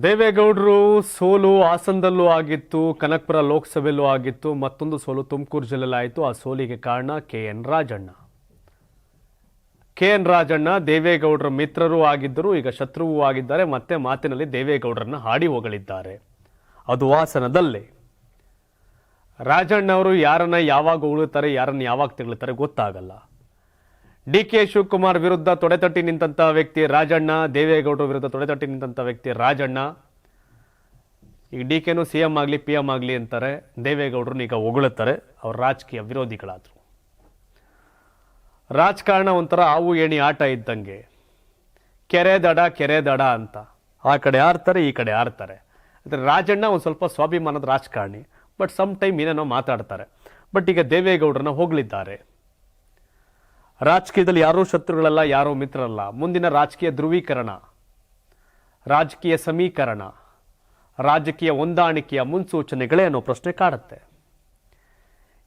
ದೇವೇಗೌಡರು ಸೋಲು ಹಾಸನದಲ್ಲೂ ಆಗಿತ್ತು, ಕನಕಪುರ ಲೋಕಸಭೆಯಲ್ಲೂ ಆಗಿತ್ತು, ಮತ್ತೊಂದು ಸೋಲು ತುಮಕೂರು ಜಿಲ್ಲೆಯಲ್ಲಿ ಆಯಿತು. ಆ ಸೋಲಿಗೆ ಕಾರಣ K N Rajanna. K N Rajanna ದೇವೇಗೌಡರ ಮಿತ್ರರೂ ಆಗಿದ್ದರು, ಈಗ ಶತ್ರುವೂ ಆಗಿದ್ದಾರೆ, ಮತ್ತೆ ಮಾತಿನಲ್ಲಿ ದೇವೇಗೌಡರನ್ನು ಹಾಡಿ ಹೊಗಳಿದ್ದಾರೆ. ಅದು ಹಾಸನದಲ್ಲೇ. ರಾಜಣ್ಣ ಅವರು ಯಾರನ್ನ ಯಾವಾಗ ಉಳುತ್ತಾರೆ ಯಾರನ್ನ ಯಾವಾಗ ತೆಗಳುತ್ತಾರೆ ಗೊತ್ತಾಗಲ್ಲ. ಡಿ ಕೆ ಶಿವಕುಮಾರ್ ವಿರುದ್ಧ ತೊಡೆತಟ್ಟಿ ನಿಂತಹ ವ್ಯಕ್ತಿ ರಾಜಣ್ಣ, ದೇವೇಗೌಡರ ವಿರುದ್ಧ ತೊಡೆತಟ್ಟಿ ನಿಂತಹ ವ್ಯಕ್ತಿ ರಾಜಣ್ಣ. ಈಗ ಡಿ ಕೆನು ಸಿ ಎಂ ಆಗಲಿ, ಪಿ ಎಂ ಆಗಲಿ ಅಂತಾರೆ. ದೇವೇಗೌಡರು ಈಗ ಹೊಗಳುತ್ತಾರೆ. ಅವ್ರ ರಾಜಕೀಯ ವಿರೋಧಿಗಳಾದರು. ರಾಜಕಾರಣ ಒಂಥರ ಹಾವು ಏಣಿ ಆಟ ಇದ್ದಂಗೆ. ಕೆರೆ ದಡ ಕೆರೆ ದಡ ಅಂತ. ಆ ಕಡೆ ಆರ್ತಾರೆ ಈ ಕಡೆ ಆರ್ತಾರೆ ಆದರೆ ರಾಜಣ್ಣ ಒಂದು ಸ್ವಲ್ಪ ಸ್ವಾಭಿಮಾನದ ರಾಜಕಾರಣಿ. ಬಟ್ ಸಮ್ ಟೈಮ್ ಏನೇನೋ ಮಾತಾಡ್ತಾರೆ. ಬಟ್ ಈಗ ದೇವೇಗೌಡರನ್ನ ಹೋಗಲಿದ್ದಾರೆ ರಾಜಕೀಯದಲ್ಲಿ ಯಾರೂ ಶತ್ರುಗಳಲ್ಲ, ಯಾರೋ ಮಿತ್ರರಲ್ಲ. ಮುಂದಿನ ರಾಜಕೀಯ ಧ್ರುವೀಕರಣ, ರಾಜಕೀಯ ಸಮೀಕರಣ, ರಾಜಕೀಯ ಹೊಂದಾಣಿಕೆಯ ಮುನ್ಸೂಚನೆಗಳೇ ಅನ್ನೋ ಪ್ರಶ್ನೆ ಕಾಡುತ್ತೆ.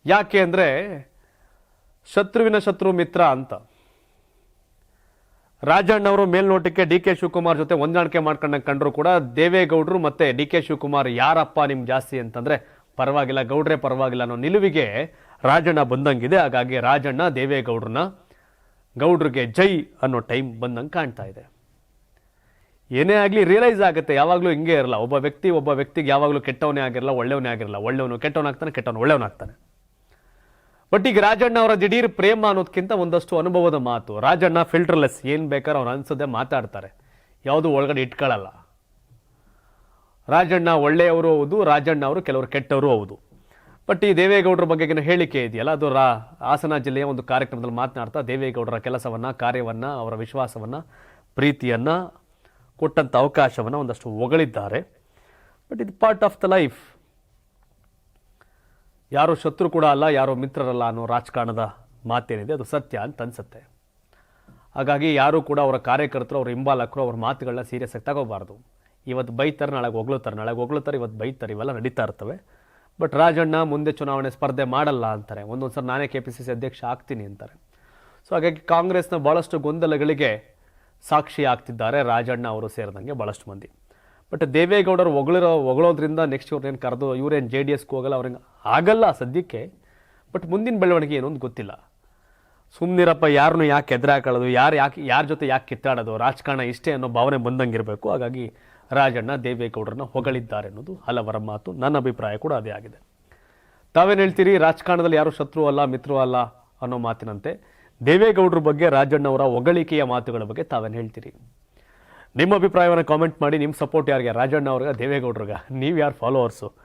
ಯಾಕೆ ಅಂದರೆ ಶತ್ರುವಿನ ಶತ್ರು ಮಿತ್ರ ಅಂತ. ರಾಜಣ್ಣವರು ಮೇಲ್ನೋಟಕ್ಕೆ ಡಿ ಕೆ ಶಿವಕುಮಾರ್ ಜೊತೆ ಹೊಂದಾಣಿಕೆ ಮಾಡ್ಕೊಂಡಂಗೆ ಕಂಡ್ರು ಕೂಡ ದೇವೇಗೌಡರು ಮತ್ತೆ ಡಿ ಕೆ ಶಿವಕುಮಾರ್ ಯಾರಪ್ಪ ನಿಮ್ಮ ಜಾಸ್ತಿ ಅಂತಂದ್ರೆ ಪರವಾಗಿಲ್ಲ, ಗೌಡ್ರೆ ಪರವಾಗಿಲ್ಲ ಅನ್ನೋ ನಿಲುವಿಗೆ ರಾಜಣ್ಣ ಬಂದಂಗಿದೆ. ಹಾಗಾಗಿ ರಾಜಣ್ಣ ದೇವೇಗೌಡ್ರನ್ನ ಗೌಡ್ರಿಗೆ ಜೈ ಅನ್ನೋ ಟೈಮ್ ಬಂದಂಗೆ ಕಾಣ್ತಾ ಇದೆ. ಏನೇ ಆಗಲಿ ರಿಯಲೈಸ್ ಆಗುತ್ತೆ, ಯಾವಾಗಲೂ ಹಿಂಗೆ ಇರಲ್ಲ. ಒಬ್ಬ ವ್ಯಕ್ತಿ ಒಬ್ಬ ವ್ಯಕ್ತಿಗೆ ಯಾವಾಗಲೂ ಕೆಟ್ಟವನೇ ಆಗಿರಲ್ಲ, ಒಳ್ಳೆಯವನೇ ಆಗಿರಲ್ಲ. ಒಳ್ಳೆಯವನು ಕೆಟ್ಟವನಾಗ್ತಾನೆ ಕೆಟ್ಟವನು ಒಳ್ಳೆಯವನಾಗ್ತಾನೆ ಬಟ್ ಈಗ ರಾಜಣ್ಣ ಅವರ ದಿಢೀರ್ ಪ್ರೇಮ ಅನ್ನೋದಕ್ಕಿಂತ ಒಂದಷ್ಟು ಅನುಭವದ ಮಾತು. ರಾಜಣ್ಣ ಫಿಲ್ಟರ್ಲೆಸ್ ಏನು ಬೇಕಾದ್ರೆ ಅವ್ರು ಅನ್ಸದೆ ಮಾತಾಡ್ತಾರೆ. ಯಾವುದು ಒಳಗಡೆ ಇಟ್ಕೊಳ್ಳಲ್ಲ ರಾಜಣ್ಣ ಒಳ್ಳೆಯವರು ಹೌದು, ರಾಜಣ್ಣ ಅವರು ಕೆಲವರು ಕೆಟ್ಟವರು ಹೌದು. ಬಟ್ ಈ ದೇವೇಗೌಡರ ಬಗ್ಗೆಗಿನ ಹೇಳಿಕೆ ಇದೆಯಲ್ಲ? ಅದು ರಾ, ಹಾಸನ ಜಿಲ್ಲೆಯ ಒಂದು ಕಾರ್ಯಕ್ರಮದಲ್ಲಿ ಮಾತನಾಡ್ತಾ ದೇವೇಗೌಡರ ಕೆಲಸವನ್ನು, ಕಾರ್ಯವನ್ನು, ಅವರ ವಿಶ್ವಾಸವನ್ನು, ಪ್ರೀತಿಯನ್ನು ಕೊಟ್ಟಂಥ ಅವಕಾಶವನ್ನು ಒಂದಷ್ಟು ಹೊಗಳಿದ್ದಾರೆ. ಬಟ್ ಇದು ಪಾರ್ಟ್ ಆಫ್ ದ ಲೈಫ್ ಯಾರೋ ಶತ್ರು ಕೂಡ ಅಲ್ಲ, ಯಾರೋ ಮಿತ್ರರಲ್ಲ ಅನ್ನೋ ರಾಜಕಾರಣದ ಮಾತೇನಿದೆ. ಅದು ಸತ್ಯ ಅಂತ ಅನಿಸುತ್ತೆ. ಹಾಗಾಗಿ ಯಾರು ಕೂಡ ಅವರ ಕಾರ್ಯಕರ್ತರು, ಅವ್ರ ಹಿಂಬಾಲಕರು, ಅವ್ರ ಮಾತುಗಳನ್ನ ಸೀರಿಯಸ್ ಆಗಿ ತಗೋಬಾರ್ದು. ಇವತ್ತು ಬೈತಾರೆ ನಾಳೆಗೆ ಹೊಗಳುತ್ತಾರೆ. ನಾಳೆಗೆ ಹೊಗಳುತ್ತಾರೆ, ಇವತ್ತು ಬೈತಾರೆ, ಇವೆಲ್ಲ ನಡೀತಾ ಇರ್ತವೆ. ಬಟ್ ರಾಜಣ್ಣ ಮುಂದೆ ಚುನಾವಣೆ ಸ್ಪರ್ಧೆ ಮಾಡಲ್ಲ ಅಂತಾರೆ. ಒಂದೊಂದು ಸರ್ ನಾನೇ ಕೆ ಪಿ ಸಿ ಸಿ ಅಧ್ಯಕ್ಷ ಆಗ್ತೀನಿ ಅಂತಾರೆ. ಸೊ ಹಾಗಾಗಿ ಕಾಂಗ್ರೆಸ್ನ ಭಾಳಷ್ಟು ಗೊಂದಲಗಳಿಗೆ ಸಾಕ್ಷಿ ಆಗ್ತಿದ್ದಾರೆ ರಾಜಣ್ಣ ಅವರು ಸೇರಿದಂಗೆ ಭಾಳಷ್ಟು ಮಂದಿ. ಬಟ್ ದೇವೇಗೌಡರು ಒಗಳಿರೋ ಹೊಗಳೋದ್ರಿಂದ ನೆಕ್ಸ್ಟ್ ಇವ್ರನ್ನೇನು ಕರೆದು, ಇವ್ರೇನು ಜೆ ಡಿ ಎಸ್ಗೆ ಹೋಗಲ್ಲ ಅವ್ರಿಗೆ ಆಗಲ್ಲ ಸದ್ಯಕ್ಕೆ. ಬಟ್ ಮುಂದಿನ ಬೆಳವಣಿಗೆ ಏನು ಅಂತ ಗೊತ್ತಿಲ್ಲ. ಸುಮ್ಮನಿರಪ್ಪ ಯಾರನ್ನು ಯಾಕೆ ಎದುರಾಕೊಳ್ಳೋದು, ಯಾರು ಯಾಕೆ, ಯಾರ ಜೊತೆ ಯಾಕೆ ಕಿತ್ತಾಡೋದು, ರಾಜಕಾರಣ ಇಷ್ಟೇ ಅನ್ನೋ ಭಾವನೆ ಬಂದಂಗಿರಬೇಕು. ಹಾಗಾಗಿ ರಾಜಣ್ಣ ದೇವೇಗೌಡರನ್ನ ಹೊಗಳಿದ್ದಾರೆ ಅನ್ನೋದು ಹಲವರ ಮಾತು. ನನ್ನ ಅಭಿಪ್ರಾಯ ಕೂಡ ಅದೇ ಆಗಿದೆ. ತಾವೇನು ಹೇಳ್ತೀರಿ, ರಾಜಕಾರಣದಲ್ಲಿ ಯಾರು ಶತ್ರು ಅಲ್ಲ ಮಿತ್ರೂ ಅಲ್ಲ ಅನ್ನೋ ಮಾತಿನಂತೆ. ದೇವೇಗೌಡರ ಬಗ್ಗೆ, ರಾಜಣ್ಣವರ ಹೊಗಳಿಕೆಯ ಮಾತುಗಳ ಬಗ್ಗೆ ತಾವೇನು ಹೇಳ್ತೀರಿ? ನಿಮ್ಮ ಅಭಿಪ್ರಾಯವನ್ನು ಕಾಮೆಂಟ್ ಮಾಡಿ, ನಿಮ್ಮ ಸಪೋರ್ಟ್ ಯಾರಿಗೆ? ರಾಜಣ್ಣ ಅವ್ರಿಗೆ ದೇವೇಗೌಡ್ರಿಗೆ? ನೀವು ಯಾರು ಫಾಲೋವರ್ಸು